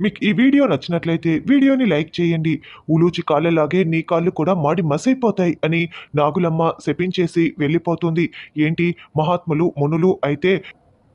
మీకు ఈ వీడియో నచ్చినట్లయితే వీడియోని లైక్ చేయండి. ఉలూచి కాళ్ళలాగే నీ కాళ్ళు కూడా మాడి మసైపోతాయి అని నాగులమ్మ శపించేసి వెళ్ళిపోతుంది. ఏంటి? మహాత్ములు మునులు అయితే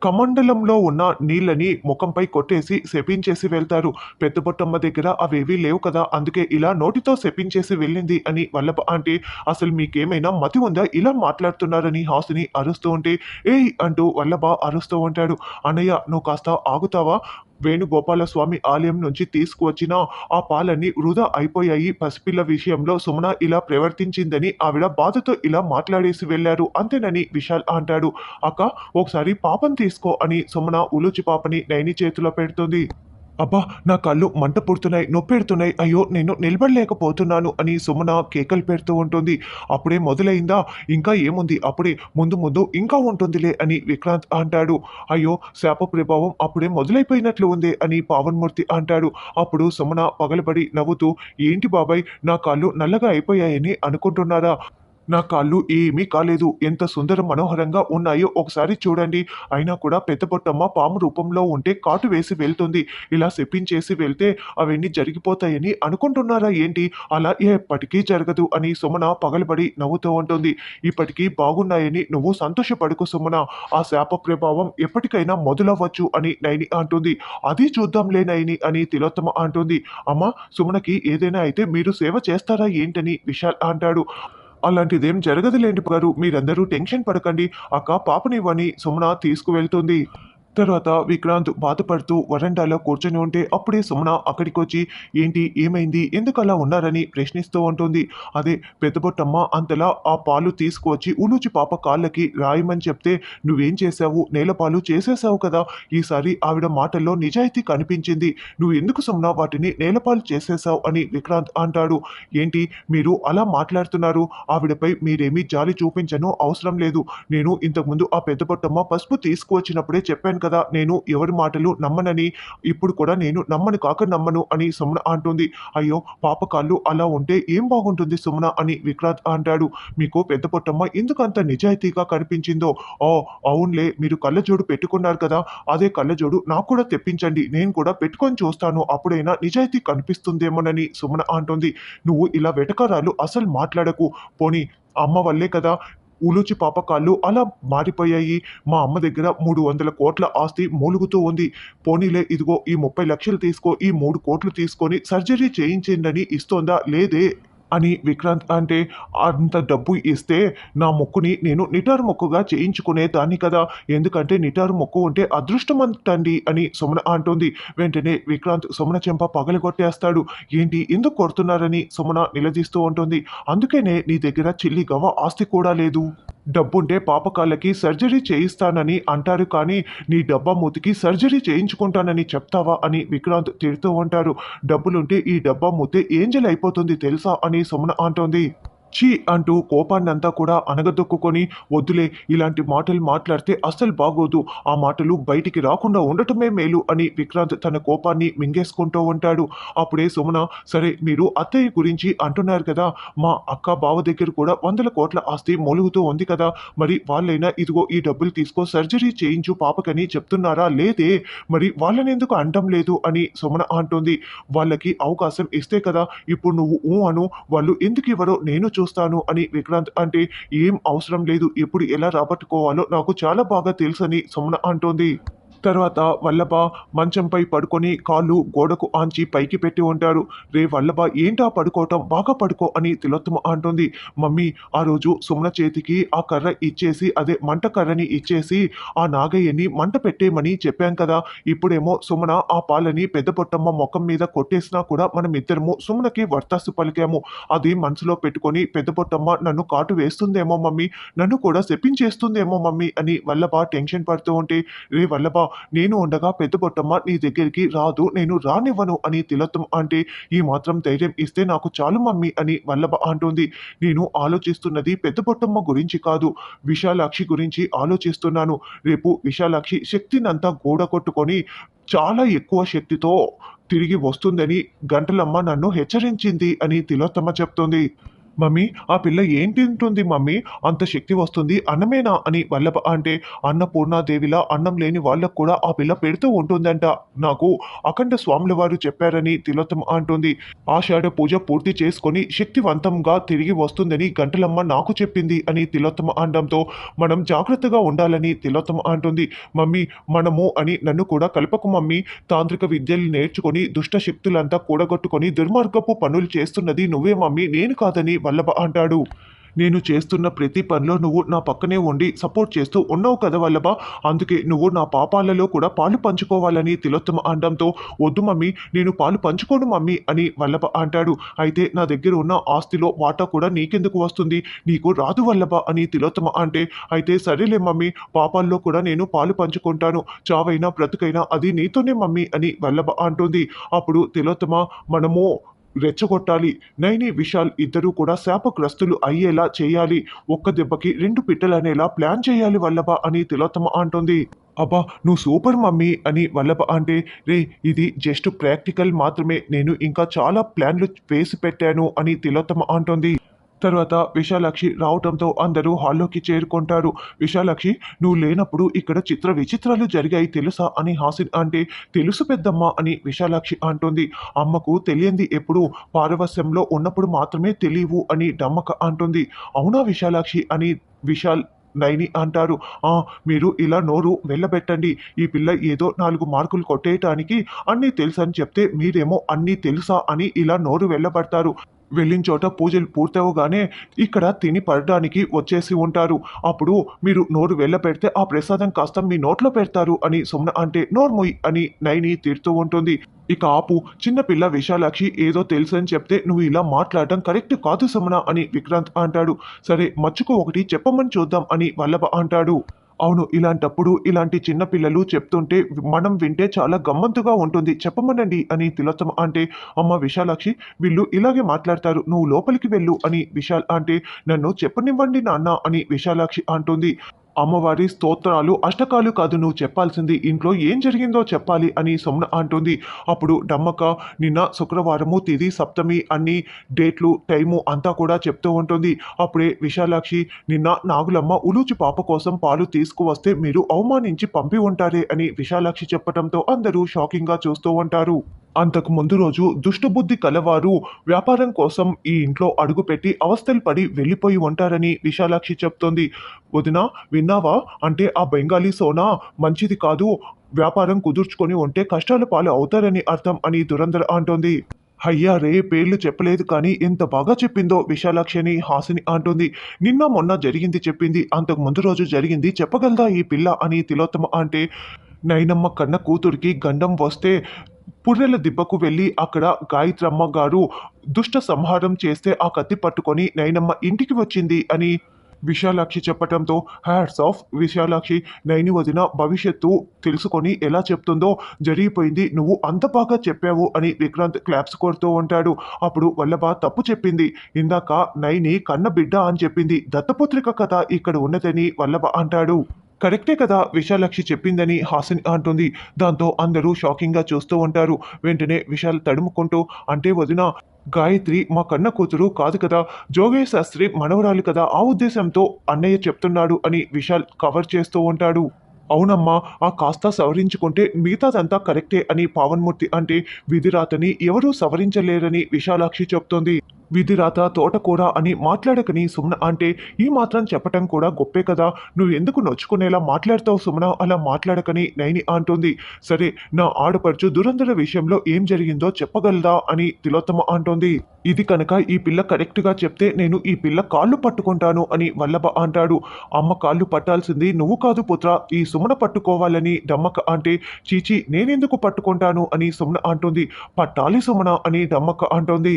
కమండలంలో ఉన్న నీళ్ళని ముఖంపై కొట్టేసి శపించేసి వెళ్తారు. పెద్ద బొట్టమ్మ దగ్గర అవేవీ లేవు కదా అందుకే ఇలా నోటితో శపించేసి వెళ్ళింది అని వల్లభ అంటే అసలు మీకేమైనా మతి ఉందా? ఇలా మాట్లాడుతున్నారని హాసిని అరుస్తూ ఉంటే ఏయ్ అంటూ వల్లభ అరుస్తూ ఉంటాడు. అన్నయ్య నువ్వు కాస్త ఆగుతావా? వేణుగోపాలస్వామి ఆలయం నుంచి తీసుకువచ్చిన ఆ పాలన్నీ వృధా అయిపోయాయి. పసిపిల్ల విషయంలో సుమన ఇలా ప్రవర్తించిందని ఆవిడ బాధతో ఇలా మాట్లాడేసి వెళ్ళారు. అంతేనని విశాల్ అంటాడు. అక్క ఒకసారి పాపం తీసుకో అని సుమన ఉలుచి పాపని నైని చేతిలో పెడుతుంది. అబ్బా నా కళ్ళు మంట పుడుతున్నాయి నొప్పెడుతున్నాయి అయ్యో నేను నిలబడలేకపోతున్నాను అని సుమన కేకలు పెడుతూ ఉంటుంది. అప్పుడే మొదలైందా? ఇంకా ఏముంది? అప్పుడే ముందు ముందు ఇంకా ఉంటుందిలే అని విక్రాంత్ అంటాడు. అయ్యో శాప ప్రభావం అప్పుడే మొదలైపోయినట్లు ఉంది అని పావన్మూర్తి అంటాడు. అప్పుడు సుమన పగలబడి నవ్వుతూ ఏంటి బాబాయ్ నా కాళ్ళు నల్లగా అయిపోయాయని అనుకుంటున్నారా? నా కాళ్ళు ఏమీ కాలేదు. ఎంత సుందర మనోహరంగా ఉన్నాయో ఒకసారి చూడండి. అయినా కూడా పెద్ద పొట్టమ్మ పాము రూపంలో ఉంటే కాటు వేసి వెళ్తుంది. ఇలా చెప్పించేసి వెళ్తే అవన్నీ జరిగిపోతాయని అనుకుంటున్నారా ఏంటి? అలా ఎప్పటికీ జరగదు అని సుమన పగలబడి నవ్వుతూ ఉంటుంది. ఇప్పటికీ బాగున్నాయని నువ్వు సంతోషపడుకు సుమన. ఆ శాప ప్రభావం ఎప్పటికైనా మొదలవ్వచ్చు అని నైని అంటుంది. అది చూద్దాంలే నైని అని తిలోత్తమ అంటుంది. అమ్మ సుమనకి ఏదైనా అయితే మీరు సేవ చేస్తారా ఏంటని విశాల్ అంటాడు. అలాంటిదేం జరగదులేండి గారు మీరందరూ టెన్షన్ పడకండి. అక్క పాపనివ్వని సుమన తీసుకువెళ్తుంది. తర్వాత విక్రాంత్ బాధపడుతూ వరండాలో కూర్చొని ఉంటే అప్పుడే సుమన అక్కడికి వచ్చి ఏంటి ఏమైంది? ఎందుకు అలా ఉన్నారని ప్రశ్నిస్తూ ఉంటుంది. అదే పెద్దబొట్టమ్మ అంతలా ఆ పాలు తీసుకువచ్చి ఉలూచి పాప కాళ్ళకి రాయమని చెప్తే నువ్వేం చేశావు? నేలపాలు చేసేసావు కదా. ఈసారి ఆవిడ మాటల్లో నిజాయితీ కనిపించింది. నువ్వు ఎందుకు సుమన వాటిని నేలపాలు చేసేసావు అని విక్రాంత్ అంటాడు. ఏంటి? మీరు అలా మాట్లాడుతున్నారు. ఆవిడపై మీరేమీ జాలి చూపించను అవసరం లేదు. నేను ఇంతకుముందు ఆ పెద్దబొట్టమ్మ పసుపు తీసుకువచ్చినప్పుడే చెప్పాను కదా నేను ఎవరి మాటలు నమ్మనని? ఇప్పుడు కూడా నేను నమ్మను కాక నమ్మను అని సుమన అంటుంది. అయ్యో పాపకాళ్ళు అలా ఉంటే ఏం బాగుంటుంది సుమన అని విక్రాంత్ అంటాడు. మీకు పెద్ద పొట్టమ్మ ఎందుకంత నిజాయితీగా కనిపించిందో? ఓ అవునులే మీరు కళ్ళజోడు పెట్టుకున్నారు కదా అదే కళ్ళజోడు నాకు కూడా తెప్పించండి నేను కూడా పెట్టుకొని చూస్తాను అప్పుడైనా నిజాయితీ కనిపిస్తుందేమోనని సుమన అంటుంది. నువ్వు ఇలా వెటకారాలు అసలు మాట్లాడకు పోనీ అమ్మ వల్లే కదా ఉలూచి పాపకాళ్ళు అలా మారిపోయాయి. మా అమ్మ దగ్గర మూడు వందల కోట్ల ఆస్తి మూలుగుతూ ఉంది. పోనీలే ఇదిగో ఈ ముప్పై లక్షలు తీసుకో ఈ మూడు కోట్లు తీసుకొని సర్జరీ చేయించిందని ఇస్తోందా? లేదే. అని విక్రాంత్ అంటే అంత డబ్బు ఇస్తే నా మొక్కుని నేను నిటారు మొక్కుగా చేయించుకునే దాన్ని కదా. ఎందుకంటే నిటారు మొక్కు ఉంటే అదృష్టం అంటండి అని సుమన అంటుంది. వెంటనే విక్రాంత్ సుమన చెంప పగలగొట్టేస్తాడు. ఏంటి? ఎందుకు కొడుతున్నారని? సుమన నిలదీస్తూ ఉంటుంది అందుకనే నీ దగ్గర చిల్లి గవ ఆస్తి కూడా లేదు. డబ్బుంటే పాపకాళ్ళకి సర్జరీ చేయిస్తానని అంటారు కానీ నీ డబ్బా మూతికి సర్జరీ చేయించుకుంటానని చెప్తావా? అని విక్రాంత్ తిడుతూ ఉంటారు. డబ్బులుంటే ఈ డబ్బా మూతే ఏంజల్ అయిపోతుంది తెలుసా? అని సొమ్మున అంటోంది చీ అంటూ కోపాన్నంతా కూడా అనగదొక్కుని వద్దులే ఇలాంటి మాటలు మాట్లాడితే అస్సలు బాగోదు. ఆ మాటలు బయటికి రాకుండా ఉండటమే మేలు అని విక్రాంత్ తన కోపాన్ని మింగేసుకుంటూ ఉంటాడు. అప్పుడే సుమన సరే మీరు అత్తయ్య గురించి అంటున్నారు కదా మా అక్క బావ దగ్గర కూడా వందల కోట్ల ఆస్తి మొలుగుతూ ఉంది కదా మరి వాళ్ళైనా ఇదిగో ఈ డబ్బులు తీసుకో సర్జరీ చేయించు పాపకని చెప్తున్నారా? లేదే మరి వాళ్ళని ఎందుకు అంటం లేదు? అని సుమన అంటుంది. వాళ్ళకి అవకాశం ఇస్తే కదా ఇప్పుడు నువ్వు ఊ అను వాళ్ళు ఎందుకు ఇవ్వరో నేను చూ చూస్తాను అని విక్రాంత్ అంటే ఏం అవసరం లేదు ఎప్పుడు ఎలా రాబట్టుకోవాలో నాకు చాలా బాగా తెలుసని సమున అంటోంది. తర్వాత వల్లభ మంచంపై పడుకొని కాళ్ళు గోడకు ఆంచి పైకి పెట్టి ఉంటారు. రే వల్లభ ఏంటా పడుకోవటం? బాగా పడుకో అని తిలోత్తమ అంటుంది. మమ్మీ ఆ రోజు సుమన చేతికి ఆ కర్ర ఇచ్చేసి అదే మంట కర్రని ఇచ్చేసి ఆ నాగయ్యని మంట పెట్టేయమని చెప్పాం కదా. ఇప్పుడేమో సుమన ఆ పాలని పెద్ద పొట్టమ్మ ముఖం మీద కొట్టేసినా కూడా మనం ఇద్దరము సుమనకి వర్తాసు పలికాము. అది మనసులో పెట్టుకొని పెద్ద పొట్టమ్మ నన్ను కాటు వేస్తుందేమో మమ్మీ నన్ను కూడా శపించేస్తుందేమో మమ్మీ అని వల్లభ టెన్షన్ పడుతూ ఉంటే రే వల్లభ నేను ఉండగా పెద్ద బొట్టమ్మ నీ దగ్గరికి రాదు నేను రానివ్వను అని తిలోత్తం అంటే ఈ మాత్రం ధైర్యం ఇస్తే నాకు చాలు మమ్మీ అని వల్లభ అంటుంది. నేను ఆలోచిస్తున్నది పెద్ద బొట్టమ్మ గురించి కాదు విశాలాక్షి గురించి ఆలోచిస్తున్నాను. రేపు విశాలాక్షి శక్తినంతా గోడ కొట్టుకొని చాలా ఎక్కువ శక్తితో తిరిగి వస్తుందని గంటలమ్మ నన్ను హెచ్చరించింది అని తిలోత్తమ చెప్తుంది. మమ్మీ ఆ పిల్ల ఏం తింటుంది మమ్మీ? అంత శక్తి వస్తుంది అన్నమేనా అని వల్లభ అంటే అన్నపూర్ణాదేవిలా అన్నం లేని వాళ్ళకు కూడా ఆ పిల్ల పెడుతూ ఉంటుందంట. నాకు అఖండ స్వాముల వారు చెప్పారని తిలోత్తమ అంటుంది. ఆషాఢ పూజ పూర్తి చేసుకొని శక్తివంతంగా తిరిగి వస్తుందని గంటలమ్మ నాకు చెప్పింది అని తిలోత్తమ అనడంతో మనం జాగ్రత్తగా ఉండాలని తిలోత్తమ అంటుంది. మమ్మీ మనము అని నన్ను కూడా కలపకు మమ్మీ. తాంత్రిక విద్యలు నేర్చుకొని దుష్ట శక్తులంతా కూడగొట్టుకొని దుర్మార్గపు పనులు చేస్తున్నది నువ్వే మమ్మీ నేను కాదని వల్లభ అంటాడు. నేను చేస్తున్న ప్రతి పనిలో నువ్వు నా పక్కనే ఉండి సపోర్ట్ చేస్తూ ఉన్నావు కదా వల్లభ? అందుకే నువ్వు నా పాపాలలో కూడా పాలు పంచుకోవాలని తిలోత్తమ అనడంతో వద్దు మమ్మీ నేను పాలు పంచుకోను మమ్మీ అని వల్లభ అంటాడు. అయితే నా దగ్గర ఉన్న ఆస్తిలో వాటా కూడా నీకెందుకు వస్తుంది? నీకు రాదు వల్లభ అని తిలోత్తమ అంటే అయితే సరేలే మమ్మీ పాపాల్లో కూడా నేను పాలు పంచుకుంటాను. చావైనా బ్రతుకైనా అది నీతోనే మమ్మీ అని వల్లభ అంటుంది. అప్పుడు తిలోత్తమ మనము రెచ్చగొట్టాలి. నైని విశాల్ ఇద్దరూ కూడా శాపగ్రస్తులు అయ్యేలా చేయాలి. ఒక్క దెబ్బకి రెండు పిట్టలు అనేలా ప్లాన్ చేయాలి వల్లభ అని తిలోత్తమ అంటుంది. అబ్బా నువ్వు సూపర్ మమ్మీ అని వల్లభ అంటే రే ఇది జస్ట్ ప్రాక్టికల్ మాత్రమే. నేను ఇంకా చాలా ప్లాన్లు వేసి పెట్టాను అని తిలోత్తమ అంటుంది. తర్వాత విశాలాక్షి రావటంతో అందరూ హాల్లోకి చేరుకుంటారు. విశాలాక్షి నువ్వు లేనప్పుడు ఇక్కడ చిత్ర విచిత్రాలు జరిగాయి తెలుసా? అని హాసిన్ అంటే తెలుసు పెద్దమ్మ అని విశాలాక్షి అంటుంది. అమ్మకు తెలియంది ఎప్పుడు పారవస్యంలో ఉన్నప్పుడు మాత్రమే తెలియవు అని డమ్మక అంటుంది. అవునా విశాలాక్షి? అని విశాల్ నైని అంటారు. ఆ మీరు ఇలా నోరు వెళ్ళబెట్టండి. ఈ పిల్ల ఏదో నాలుగు మార్కులు కొట్టేయటానికి అన్నీ తెలుసని చెప్తే మీరేమో అన్నీ తెలుసా? అని ఇలా నోరు వెళ్ళబడతారు. వెళ్ళిన చోట పూజలు పూర్తవగానే ఇక్కడ తిని పడడానికి వచ్చేసి ఉంటారు. అప్పుడు మీరు నోరు వెళ్ళపెడితే ఆ ప్రసాదం కాస్త మీ నోట్లో పెడతారు అని సుమ్న అంటే నోర్ముయ్ అని నైని తీరుతూ ఉంటుంది. ఇక ఆపు చిన్నపిల్ల విశాలాక్షి ఏదో తెలుసు అని చెప్తే నువ్వు ఇలా మాట్లాడటం కరెక్ట్ కాదు సుమన అని విక్రాంత్ అంటాడు. సరే మచ్చుకు ఒకటి చెప్పమని చూద్దాం అని వల్లభ అంటాడు. అవును ఇలాంటప్పుడు ఇలాంటి చిన్న పిల్లలు చెప్తుంటే మనం వింటే చాలా గమ్మత్తుగా ఉంటుంది. చెప్పమనండి అని తిలోత్తమ అంటే అమ్మ విశాలాక్షి వీళ్ళు ఇలాగే మాట్లాడతారు. నువ్వు లోపలికి వెళ్ళు అని విశాల్ అంటే నన్ను చెప్పనివ్వండి నాన్న అని విశాలాక్షి అంటుంది. అమ్మవారి స్తోత్రాలు అష్టకాలు కాదు నువ్వు చెప్పాల్సింది ఇంట్లో ఏం జరిగిందో చెప్పాలి అని సొమ్న అంటుంది. అప్పుడు డమ్మక నిన్న శుక్రవారము తేదీ సప్తమి అన్ని డేట్లు టైము అంతా కూడా చెప్తూ ఉంటుంది. అప్పుడే విశాలాక్షి నిన్న నాగులమ్మ ఉలూచి పాప కోసం పాలు తీసుకువస్తే మీరు అవమానించి పంపి ఉంటారే అని విశాలాక్షి చెప్పడంతో అందరూ షాకింగ్గా చూస్తూ ఉంటారు. అంతకు ముందు రోజు దుష్టబుద్ధి కలవారు. వ్యాపారం కోసం ఈ ఇంట్లో అడుగుపెట్టి అవస్థలు పడి వెళ్ళిపోయి ఉంటారని విశాలాక్షి చెప్తోంది. వదిన విన్నావా? అంటే ఆ బెంగాలీ సోనా మంచిది కాదు. వ్యాపారం కుదుర్చుకొని ఉంటే కష్టాల పాలు అవుతారని అర్థం అని దురంధర అంటోంది. అయ్యా రే పేర్లు చెప్పలేదు కానీ ఎంత బాగా చెప్పిందో విశాలాక్షిని హాసిని అంటుంది. నిన్న మొన్న జరిగింది చెప్పింది అంతకు ముందు రోజు జరిగింది చెప్పగలదా ఈ పిల్ల అని తిలోత్తమ అంటే నైనమ్మ కన్న కూతురికి గండం వస్తే పుర్రెల దిబ్బకు వెళ్ళి అక్కడ గాయత్రమ్మ గారు దుష్ట సంహారం చేస్తే ఆ కత్తి పట్టుకొని నైనమ్మ ఇంటికి వచ్చింది అని విశాలాక్షి చెప్పటంతో హ్యాట్స్ ఆఫ్ విశాలాక్షి నైని వదిన భవిష్యత్తు తెలుసుకొని ఎలా చెప్తుందో జరిగిపోయింది నువ్వు అంత బాగా చెప్పావు అని విక్రాంత్ క్లాప్స్ కొడుతూ ఉంటాడు. అప్పుడు వల్లభ తప్పు చెప్పింది. ఇందాక నైని కన్న బిడ్డ అని చెప్పింది. దత్తపుత్రిక కథ ఇక్కడ ఉన్నదని వల్లభ అంటాడు. కరెక్టే కదా విశాలాక్షి చెప్పిందని హాసిని అంటుంది. దాంతో అందరూ షాకింగ్గా చూస్తూ ఉంటారు. వెంటనే విశాల్ తడుముకుంటూ అంటే వదిన గాయత్రి మా కన్న కూతురు కాదు కదా. జోగే శాస్త్రి మనవరాలు కదా. ఆ ఉద్దేశంతో అన్నయ్య చెప్తున్నాడు అని విశాల్ కవర్ చేస్తూ ఉంటాడు. అవునమ్మా ఆ కాస్త సవరించుకుంటే మిగతాదంతా కరెక్టే అని పావన్మూర్తి అంటే విధిరాతని ఎవరూ సవరించలేరని విశాలాక్షి చెప్తోంది. విధిరాత తోటకూర అని మాట్లాడకని సుమన అంటే ఈ మాత్రం చెప్పటం కూడా గొప్పే కదా. నువ్వు ఎందుకు నొచ్చుకునేలా మాట్లాడతావు సుమన? అలా మాట్లాడకని నైని అంటుంది. సరే నా ఆడపడుచు దురంధర విషయంలో ఏం జరిగిందో చెప్పగలదా అని తిలోత్తమ అంటోంది. ఇది కనుక ఈ పిల్ల కరెక్ట్గా చెప్తే నేను ఈ పిల్ల కాళ్ళు పట్టుకుంటాను అని వల్లభ అంటాడు. అమ్మ కాళ్ళు పట్టాల్సింది నువ్వు కాదు పుత్ర ఈ సుమన పట్టుకోవాలని డమ్మక అంటే చీచి నేనెందుకు పట్టుకుంటాను అని సుమన అంటుంది. పట్టాలి సుమన అని డమ్మక అంటోంది.